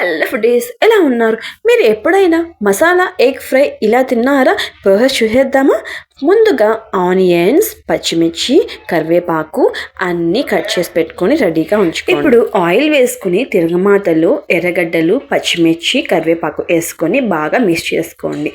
Hello foodies ఎలా ఉన్నారు? మీరు ఎప్పుడైనా మసాలా ఎగ్ ఫ్రై ఇలా తిన్నారా? ప్రాసెస్ చూసేద్దామా? ముందుగా ఆనియన్స్ పచ్చిమిర్చి కరివేపాకు అన్నీ కట్ చేసి పెట్టుకొని రెడీగా ఉంచుకోండి. ఇప్పుడు ఆయిల్ వేసుకుని తిరగమాతలు ఎర్రగడ్డలు పచ్చిమిర్చి కరివేపాకు వేసుకొని బాగా మిక్స్ చేసుకోండి.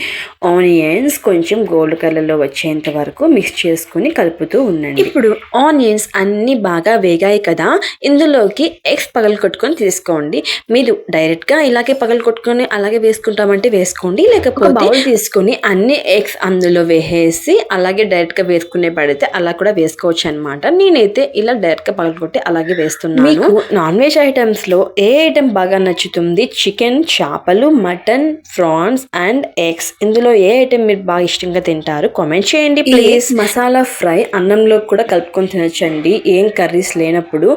ఆనియన్స్ కొంచెం గోల్డ్ కలర్లో వచ్చేంత వరకు మిక్స్ చేసుకుని కలుపుతూ ఉండండి. ఇప్పుడు ఆనియన్స్ అన్నీ బాగా వేగాయి కదా ఇందులోకి ఎగ్స్ పగలు కొట్టుకొని తీసుకోండి. మీరు డైరెక్ట్గా ఇలాగే పగలు కొట్టుకొని అలాగే వేసుకుంటామంటే వేసుకోండి. లేకపోతే తీసుకొని అన్ని ఎగ్స్ అందులో వేసేసి అలాగే డైరెక్ట్గా వేసుకునే పడితే అలా కూడా వేసుకోవచ్చు అనమాట నేనైతే ఇలా డైరెక్ట్గా పగలు కొట్టి అలాగే వేస్తున్నాను. మీకు నాన్ వెజ్ ఐటమ్స్లో ఏ ఐటమ్ బాగా నచ్చుతుంది? చికెన్ చేపలు మటన్ ఫ్రాన్స్ అండ్ ఎగ్స్. ఇందులో ఏ ఐటమ్ మీరు బాగా ఇష్టంగా తింటారు? కామెంట్ చేయండి ప్లీజ్. మసాలా ఫ్రై అన్నంలో కూడా కలుపుకొని తినొచ్చండి. ఏం కర్రీస్ లేనప్పుడు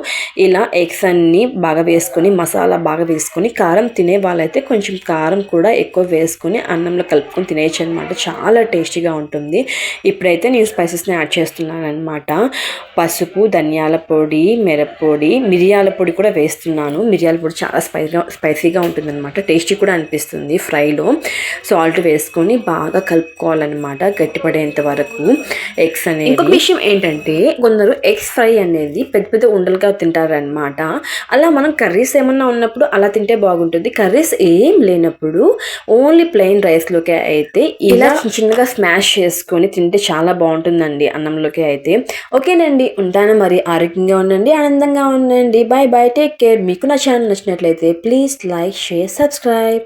ఇలా ఎగ్స్ అన్ని బాగా వేసుకొని మసాలా బాగా వేసుకొని కారం తినే వాళ్ళైతే కొంచెం కారం కూడా ఎక్కువ వేసుకొని అన్నంలో కలుపుకొని తినేయచ్చు అనమాట చాలా టేస్టీగా ఉంటుంది. ఇప్పుడైతే నేను స్పైసెస్ని యాడ్ చేస్తున్నాను అనమాట పసుపు ధనియాల పొడి మిరప్పొడి మిరియాల పొడి కూడా వేస్తున్నాను. మిరియాల పొడి చాలా స్పైసీగా స్పైసీగా ఉంటుంది అనమాట టేస్టీ కూడా అనిపిస్తుంది ఫ్రైలో. సాల్ట్ వేసుకొని బాగా కలుపుకోవాలన్నమాట గట్టిపడేంత వరకు. ఎగ్స్ అనేది ఇంకొక విషయం ఏంటంటే కొందరు ఎగ్స్ ఫ్రై అనేది పెద్ద పెద్ద ఉండలుగా తింటారనమాట అలా మనం కర్రీస్ ఏమన్నా ఉన్నప్పుడు అలా తింటే బాగుంటుంది. కర్రీస్ ఏం లేనప్పుడు ఓన్లీ ప్లెయిన్ రైస్లోకి అయితే ఇలా చిన్న చిన్నగా స్మాష్ చేసుకొని తింటే చాలా బాగుంటుందండి అన్నంలోకి అయితే. ఓకేనండి ఉంటాను మరి. ఆరోగ్యంగా ఉండండి ఆనందంగా ఉండండి. బాయ్ బాయ్ టేక్ కేర్ మీకు నా ఛానల్ నచ్చినట్లయితే ప్లీజ్ లైక్ షేర్ సబ్స్క్రైబ్